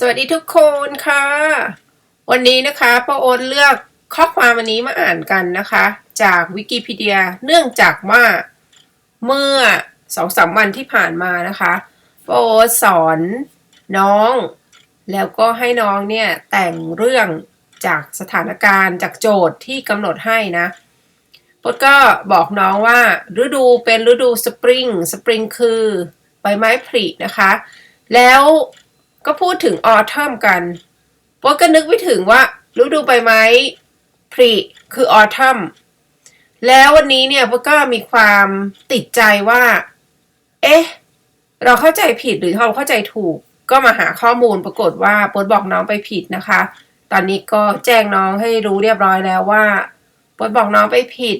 สวัสดีทุกคนค่ะ วันนี้นะคะป้าโอนเลือกข้อความวันนี้มาอ่านกันนะคะ จากวิกิพีเดียเนื่องจากว่าเมื่อสองสามวันที่ผ่านมานะคะป้าโอนสอนน้อง แล้วก็ให้น้องเนี่ยแต่งเรื่องจากสถานการณ์จากโจทย์ที่กำหนดให้นะปดก็บอกน้องว่าฤดูเป็นฤดูสปริงสปริงคือใบไม้ผลินะคะ แล้ว ก็พูดถึงออทัมกันปดก็นึกไปถึงว่าฤดูใบไม้ผลิคือออทัมแล้ววันนี้เนี่ยปดก็มีความติดใจว่า เอ๊ะ เราเข้าใจผิดหรือเราเข้าใจถูก ก็มาหาข้อมูลปรากฏว่าปดบอกน้องไปผิดนะคะ ตอนนี้ก็แจ้งน้องให้รู้เรียบร้อยแล้วว่าปดบอกน้องไปผิด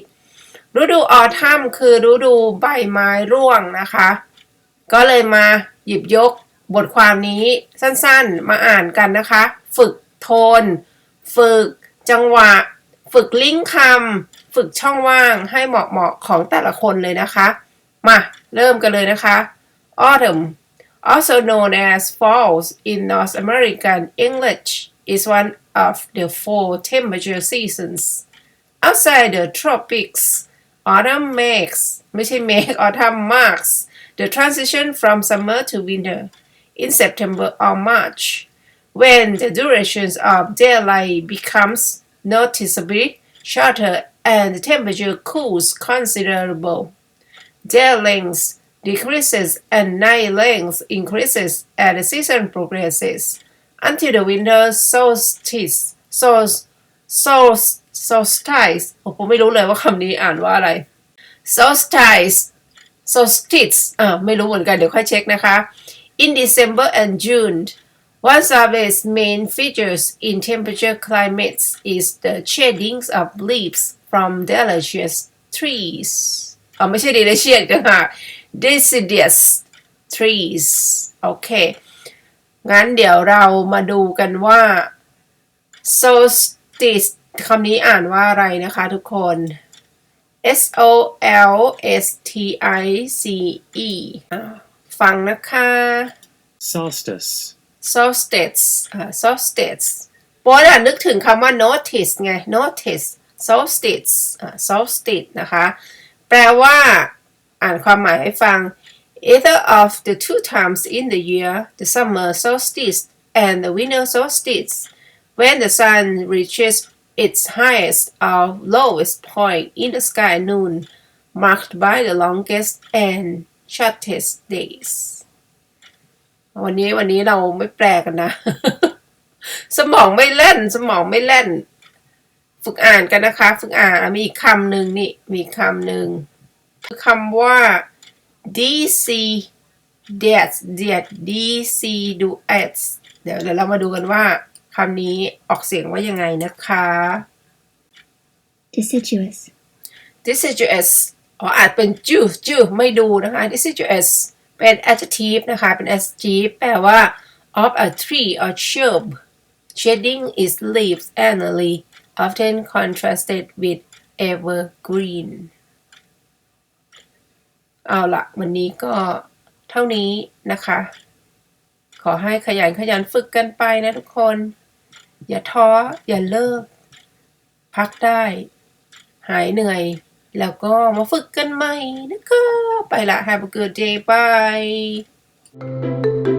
ฤดูออทัมคือฤดูใบไม้ร่วงนะคะ ก็เลยมาหยิบยก บทความนี้สั้นๆ มาอ่านกันนะคะ ฝึกโทน ฝึกจังหวะ ฝึกลิงก์คำฝึกช่องว่างให้เหมาะๆของแต่ละคนเลยนะคะ มาเริ่มกันเลยนะคะ Autumn also known as falls in North American English is one of the four temperature seasons outside the tropics autumn makes ไม่ใช่ make autumn marks the transition from summer to winter in September or March when the durations of daylight becomes noticeably shorter and the temperature cools considerable day length decreases and night length increases as the season progresses until the winter solstice sol- sol- solstice โอ้ผมไม่รู้เลยว่าคำนี้อ่านว่าอะไร solstice solstice อ่าไม่รู้เหมือนกันเดี๋ยวค่อยเช็คนะคะ in December and June one of its main features in temperature climates is the shadings of leaves from deciduous trees อ๋อไม่ใช่ deciduous ต่างหาก deciduous trees โอเค งั้นเดี๋ยวเรามาดูกันว่า solstice คำนี้อ่านว่าอะไรนะคะทุกคน S O L S T I C E อ่ะ ฟังนะคะ solstice, solstice อ่า solstice โป๊ดอะนึกถึงคำว่า notice ไง notice solstice อ่า solstice นะคะ แปลว่า อ่านความหมายให้ฟัง either of the two times in the year the summer solstice and the winter solstice when the sun reaches its highest or lowest point in the sky noon marked by the longest and shortest days วันนี้วันนี้เราไม่แปลกันนะ สมองไม่เล่น สมองไม่เล่น ฝึกอ่านกันนะคะ ฝึกอ่านมีอีกคำหนึ่งนี่ มีคำหนึ่งคือคำว่า DC d e t d e t DC duets เดี๋ยวเดี๋ยวเรามาดูกันว่าคำนี้ออกเสียงว่ายังไงนะคะ deciduous, deciduous อ๋ออาจเป็นจื้อจื้อไม่ดูนะคะ deciduous เป็น adjective นะคะ เป็น adjective แปลว่า of a tree or shrub shading its leaves annually often contrasted with evergreen เอาละวันนี้ก็เท่านี้นะคะ ขอให้ขยันขยันฝึกกันไปนะทุกคน อย่าท้อ อย่าเลิก พักได้ หายเหนื่อย แล้วก็มาฝึกกันใหม่นะคะ ไปละ Have a good day bye